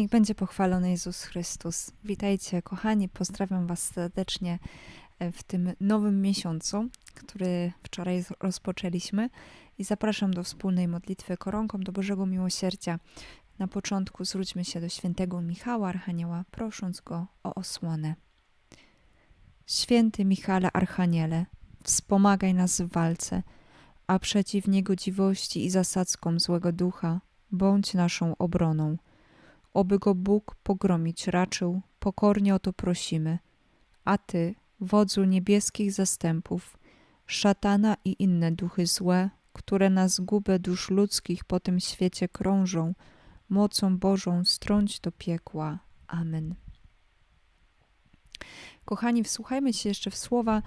Niech będzie pochwalony Jezus Chrystus. Witajcie, kochani, pozdrawiam Was serdecznie e, w tym nowym miesiącu, który wczoraj rozpoczęliśmy i zapraszam do wspólnej modlitwy koronką do Bożego Miłosierdzia. Na początku zwróćmy się do świętego Michała Archanioła, prosząc go o osłonę. Święty Michale Archaniele, wspomagaj nas w walce, a przeciw niegodziwości i zasadzkom złego ducha bądź naszą obroną oby go Bóg pogromić raczył, pokornie o to prosimy. A Ty, wodzu niebieskich zastępów, szatana i inne duchy złe, które na zgubę dusz ludzkich po tym świecie krążą, mocą Bożą strąć do piekła. Amen. Kochani, wsłuchajmy się jeszcze w słowa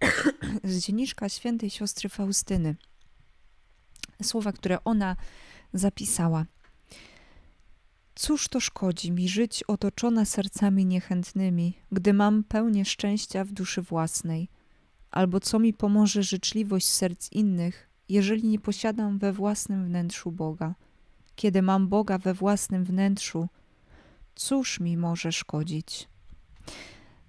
z dzienniczka świętej siostry Faustyny. Słowa, które ona zapisała. Cóż to szkodzi mi żyć otoczona sercami niechętnymi, gdy mam pełnię szczęścia w duszy własnej? Albo co mi pomoże życzliwość serc innych, jeżeli nie posiadam we własnym wnętrzu Boga? Kiedy mam Boga we własnym wnętrzu, cóż mi może szkodzić?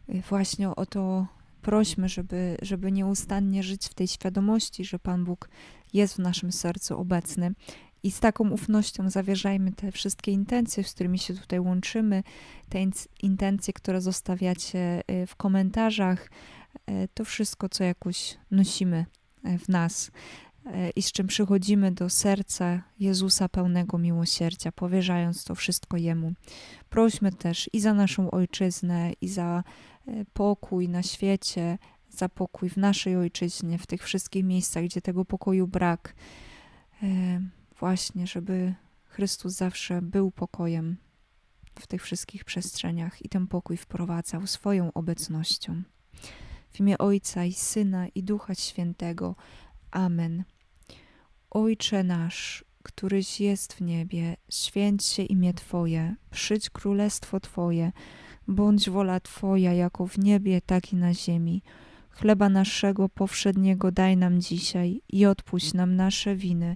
Y, Właśnie o to prośmy, żeby, żeby nieustannie żyć w tej świadomości, że Pan Bóg jest w naszym sercu obecny i z taką ufnością zawierzajmy te wszystkie intencje, z którymi się tutaj łączymy, te intencje, które zostawiacie y, w komentarzach, y, to wszystko, co jakoś nosimy y, w nas i z czym przychodzimy do serca Jezusa pełnego miłosierdzia, powierzając to wszystko Jemu. Prośmy też i za naszą ojczyznę, i za pokój na świecie, za pokój w naszej ojczyźnie, w tych wszystkich miejscach, gdzie tego pokoju brak. Właśnie, żeby Chrystus zawsze był pokojem w tych wszystkich przestrzeniach i ten pokój wprowadzał swoją obecnością. W imię Ojca i Syna i Ducha Świętego. Amen. Ojcze nasz, któryś jest w niebie, święć się imię Twoje, przyjdź królestwo Twoje, bądź wola Twoja jako w niebie, tak i na ziemi. Chleba naszego powszedniego daj nam dzisiaj i odpuść nam nasze winy,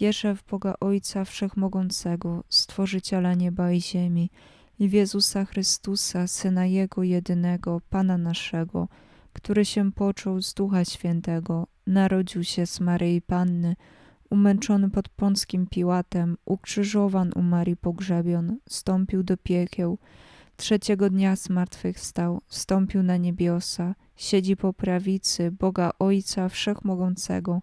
Wierzę w Boga Ojca Wszechmogącego, Stworzyciela nieba i ziemi i w Jezusa Chrystusa, Syna Jego jedynego, Pana naszego, który się począł z Ducha Świętego, narodził się z Maryi Panny, umęczony pod Pąckim Piłatem, ukrzyżowan umarł i pogrzebion, stąpił do piekieł, trzeciego dnia zmartwychwstał, wstąpił na niebiosa, siedzi po prawicy Boga Ojca Wszechmogącego,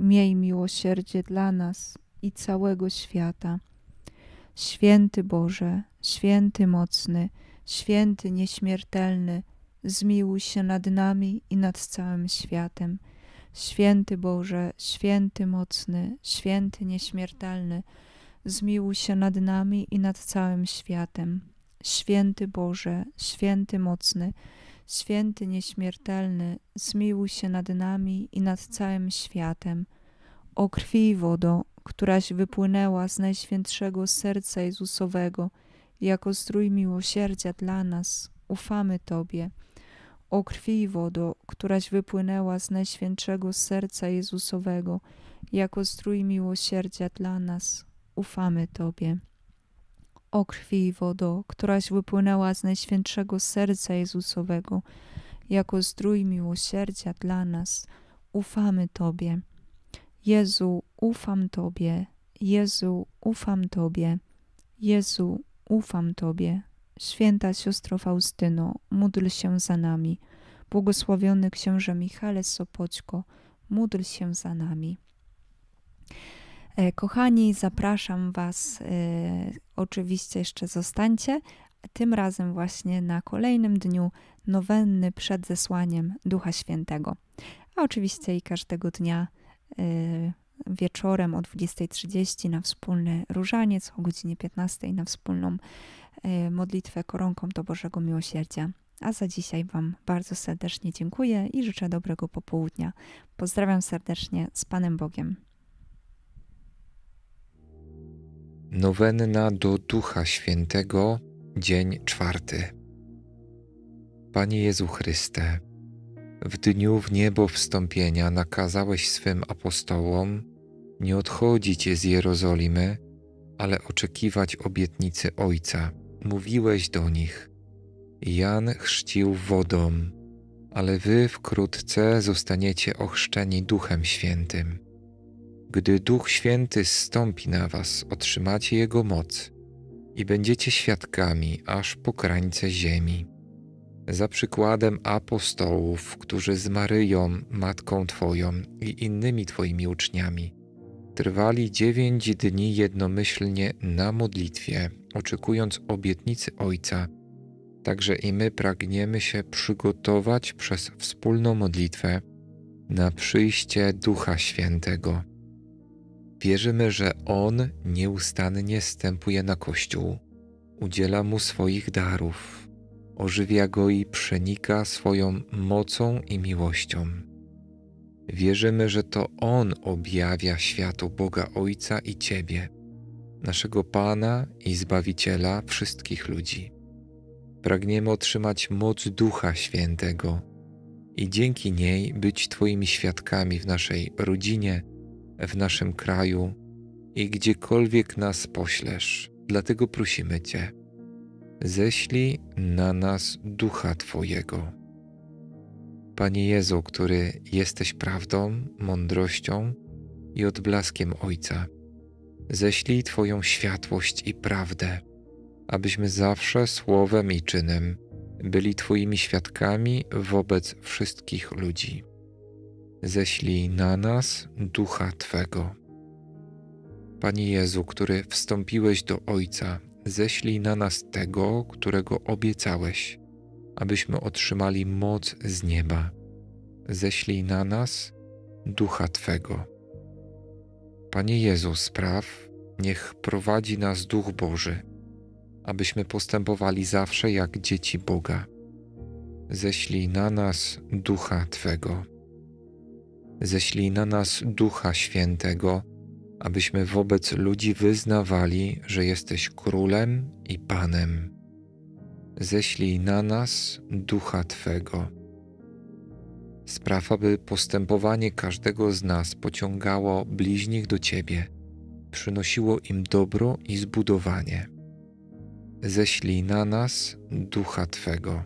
miej miłosierdzie dla nas i całego świata. Święty Boże, święty mocny, święty nieśmiertelny, zmiłuj się nad nami i nad całym światem. Święty Boże, święty mocny, święty nieśmiertelny, zmiłuj się nad nami i nad całym światem. Święty Boże, święty mocny, święty nieśmiertelny, zmiłuj się nad nami i nad całym światem. O krwi i wodo, któraś wypłynęła z najświętszego serca Jezusowego, jako strój miłosierdzia dla nas, ufamy Tobie. O krwi i wodo, któraś wypłynęła z najświętszego serca Jezusowego, jako strój miłosierdzia dla nas, ufamy Tobie. O krwi i wodo, któraś wypłynęła z najświętszego serca Jezusowego, jako zdrój miłosierdzia dla nas, ufamy Tobie. Jezu, ufam Tobie. Jezu, ufam Tobie. Jezu, ufam Tobie. Święta siostro Faustyno, módl się za nami. Błogosławiony książę Michale Sopoćko, módl się za nami. E, Kochani, zapraszam Was, e, oczywiście jeszcze zostańcie, tym razem właśnie na kolejnym dniu nowenny przed zesłaniem Ducha Świętego. a oczywiście i każdego dnia y, wieczorem o 20.30 na wspólny różaniec, o godzinie 15 na wspólną modlitwę koronką do Bożego Miłosierdzia. A za dzisiaj Wam bardzo serdecznie dziękuję i życzę dobrego popołudnia. Pozdrawiam serdecznie z Panem Bogiem. Nowenna do Ducha Świętego, dzień czwarty. Panie Jezu Chryste, w dniu w niebo wstąpienia nakazałeś swym apostołom nie odchodzić z Jerozolimy, ale oczekiwać obietnicy Ojca. Mówiłeś do nich: Jan chrzcił wodą, ale wy wkrótce zostaniecie ochrzczeni Duchem Świętym. Gdy Duch Święty zstąpi na was, otrzymacie Jego moc i będziecie świadkami aż po krańce ziemi. Za przykładem apostołów, którzy z Maryją, Matką Twoją i innymi Twoimi uczniami trwali dziewięć dni jednomyślnie na modlitwie, oczekując obietnicy Ojca, także i my pragniemy się przygotować przez wspólną modlitwę na przyjście Ducha Świętego. Wierzymy, że On nieustannie stępuje na Kościół, udziela mu swoich darów, ożywia go i przenika swoją mocą i miłością. Wierzymy, że to On objawia światu Boga Ojca i Ciebie, naszego Pana i Zbawiciela wszystkich ludzi. Pragniemy otrzymać moc Ducha Świętego i dzięki niej być Twoimi świadkami w naszej rodzinie, w naszym kraju i gdziekolwiek nas poślesz. Dlatego prosimy Cię, ześlij na nas ducha Twojego. Panie Jezu, który jesteś prawdą, mądrością i odblaskiem Ojca, ześlij Twoją światłość i prawdę, abyśmy zawsze słowem i czynem byli Twoimi świadkami wobec wszystkich ludzi ześlij na nas ducha Twego. Panie Jezu, który wstąpiłeś do Ojca, ześlij na nas tego, którego obiecałeś, abyśmy otrzymali moc z nieba. Ześlij na nas ducha Twego. Panie Jezu, spraw, niech prowadzi nas Duch Boży, abyśmy postępowali zawsze jak dzieci Boga. Ześlij na nas ducha Twego ześlij na nas Ducha Świętego, abyśmy wobec ludzi wyznawali, że jesteś Królem i Panem. Ześlij na nas Ducha Twego. Spraw, aby postępowanie każdego z nas pociągało bliźnich do Ciebie, przynosiło im dobro i zbudowanie. Ześlij na nas Ducha Twego.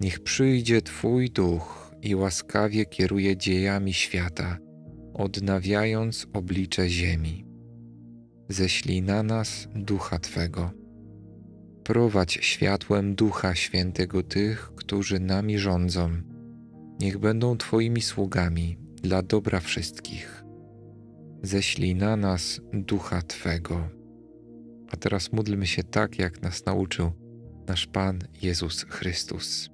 Niech przyjdzie Twój Duch i łaskawie kieruje dziejami świata, odnawiając oblicze ziemi. Ześlij na nas Ducha Twego. Prowadź światłem Ducha Świętego tych, którzy nami rządzą. Niech będą Twoimi sługami dla dobra wszystkich. Ześlij na nas Ducha Twego. A teraz módlmy się tak, jak nas nauczył nasz Pan Jezus Chrystus.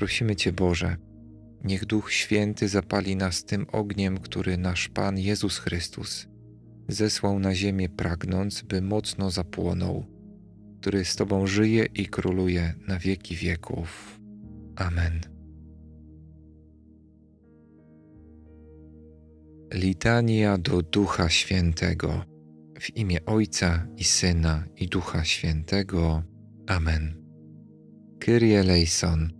Prosimy Cię, Boże, niech Duch Święty zapali nas tym ogniem, który nasz Pan Jezus Chrystus zesłał na ziemię, pragnąc, by mocno zapłonął, który z Tobą żyje i króluje na wieki wieków. Amen. Litania do Ducha Świętego. W imię Ojca i Syna i Ducha Świętego. Amen. Kyrie eleison.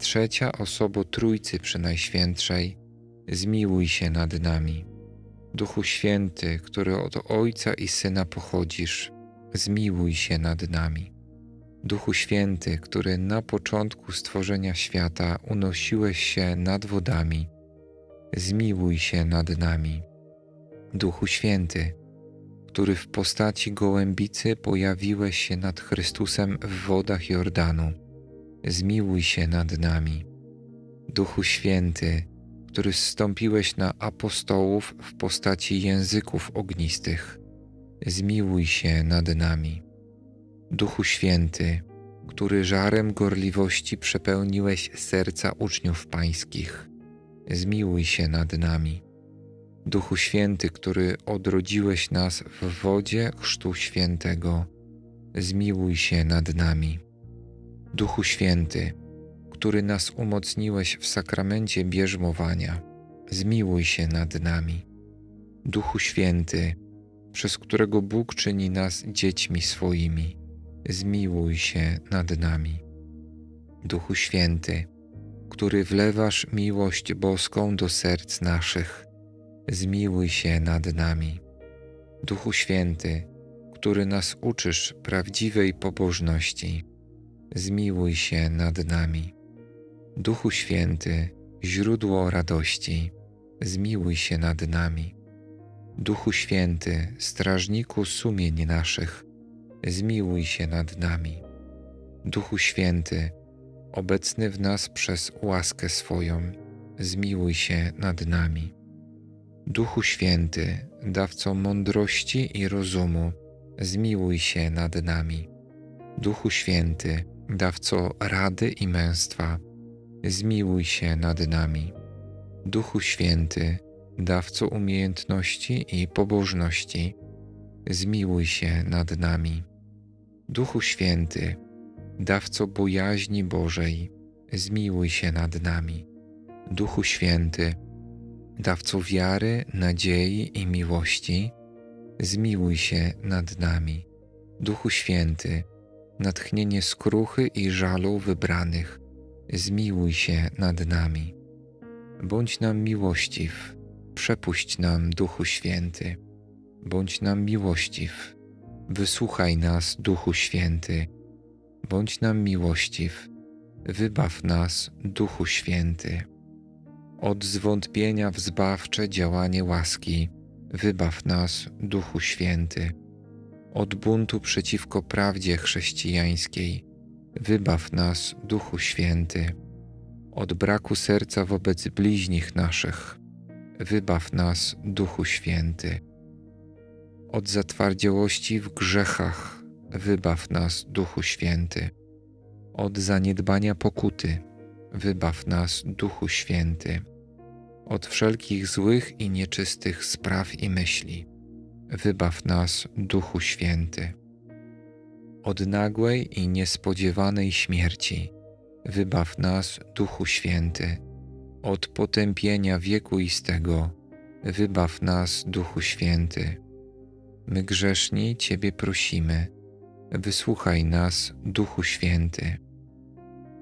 trzecia osoba Trójcy Przynajświętszej, zmiłuj się nad nami. Duchu Święty, który od Ojca i Syna pochodzisz, zmiłuj się nad nami. Duchu Święty, który na początku stworzenia świata unosiłeś się nad wodami, zmiłuj się nad nami. Duchu Święty, który w postaci gołębicy pojawiłeś się nad Chrystusem w wodach Jordanu, zmiłuj się nad nami. Duchu Święty, który zstąpiłeś na apostołów w postaci języków ognistych, zmiłuj się nad nami. Duchu Święty, który żarem gorliwości przepełniłeś serca uczniów pańskich, zmiłuj się nad nami. Duchu Święty, który odrodziłeś nas w wodzie Chrztu Świętego, zmiłuj się nad nami. Duchu Święty, który nas umocniłeś w sakramencie bierzmowania, zmiłuj się nad nami. Duchu Święty, przez którego Bóg czyni nas dziećmi swoimi, zmiłuj się nad nami. Duchu Święty, który wlewasz miłość boską do serc naszych, zmiłuj się nad nami. Duchu Święty, który nas uczysz prawdziwej pobożności, zmiłuj się nad nami. Duchu Święty, źródło radości, zmiłuj się nad nami. Duchu Święty, strażniku sumień naszych, zmiłuj się nad nami. Duchu Święty, obecny w nas przez łaskę swoją, zmiłuj się nad nami. Duchu Święty, dawco mądrości i rozumu, zmiłuj się nad nami. Duchu Święty, dawco rady i męstwa, zmiłuj się nad nami. Duchu Święty, dawco umiejętności i pobożności, zmiłuj się nad nami. Duchu Święty, dawco bojaźni Bożej, zmiłuj się nad nami. Duchu Święty, dawco wiary, nadziei i miłości, zmiłuj się nad nami. Duchu Święty, natchnienie skruchy i żalu wybranych, zmiłuj się nad nami. Bądź nam miłościw, przepuść nam, Duchu Święty. Bądź nam miłościw, wysłuchaj nas, Duchu Święty. Bądź nam miłościw, wybaw nas, Duchu Święty. Od zwątpienia w zbawcze działanie łaski, wybaw nas, Duchu Święty. Od buntu przeciwko prawdzie chrześcijańskiej, wybaw nas, Duchu Święty. Od braku serca wobec bliźnich naszych, wybaw nas, Duchu Święty. Od zatwardziałości w grzechach, wybaw nas, Duchu Święty. Od zaniedbania pokuty, wybaw nas, Duchu Święty. Od wszelkich złych i nieczystych spraw i myśli, wybaw nas, Duchu Święty. Od nagłej i niespodziewanej śmierci, wybaw nas, Duchu Święty. Od potępienia wiekuistego, wybaw nas, Duchu Święty. My grzeszni Ciebie prosimy, wysłuchaj nas, Duchu Święty,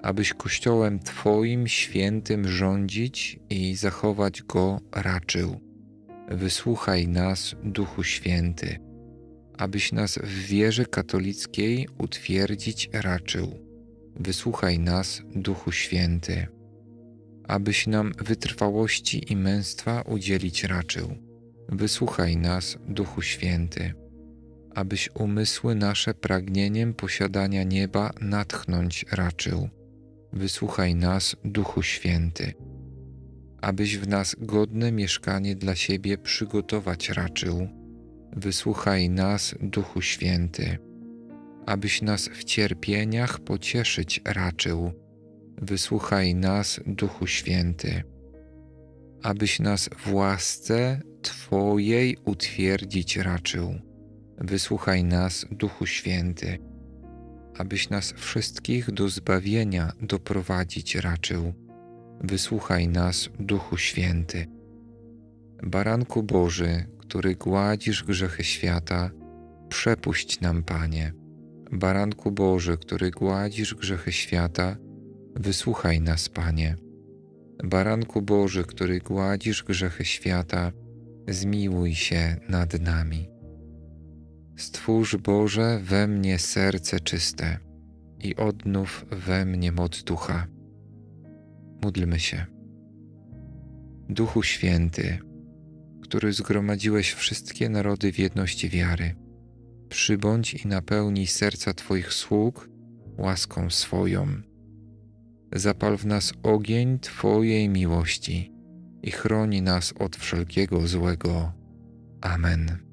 abyś Kościołem Twoim świętym rządzić i zachować go raczył. Wysłuchaj nas, Duchu Święty, abyś nas w wierze katolickiej utwierdzić raczył. Wysłuchaj nas, Duchu Święty, abyś nam wytrwałości i męstwa udzielić raczył. Wysłuchaj nas, Duchu Święty, abyś umysły nasze pragnieniem posiadania nieba natchnąć raczył. Wysłuchaj nas, Duchu Święty, abyś w nas godne mieszkanie dla siebie przygotować raczył. Wysłuchaj nas, Duchu Święty, abyś nas w cierpieniach pocieszyć raczył. Wysłuchaj nas, Duchu Święty, abyś nas w łasce Twojej utwierdzić raczył. Wysłuchaj nas, Duchu Święty, abyś nas wszystkich do zbawienia doprowadzić raczył. Wysłuchaj nas, Duchu Święty. Baranku Boży, który gładzisz grzechy świata, przepuść nam, Panie. Baranku Boży, który gładzisz grzechy świata, wysłuchaj nas, Panie. Baranku Boży, który gładzisz grzechy świata, zmiłuj się nad nami. Stwórz Boże we mnie serce czyste i odnów we mnie moc ducha. Módlmy się. Duchu Święty, który zgromadziłeś wszystkie narody w jedności wiary, przybądź i napełnij serca Twoich sług łaską swoją. Zapal w nas ogień Twojej miłości i chroni nas od wszelkiego złego. Amen.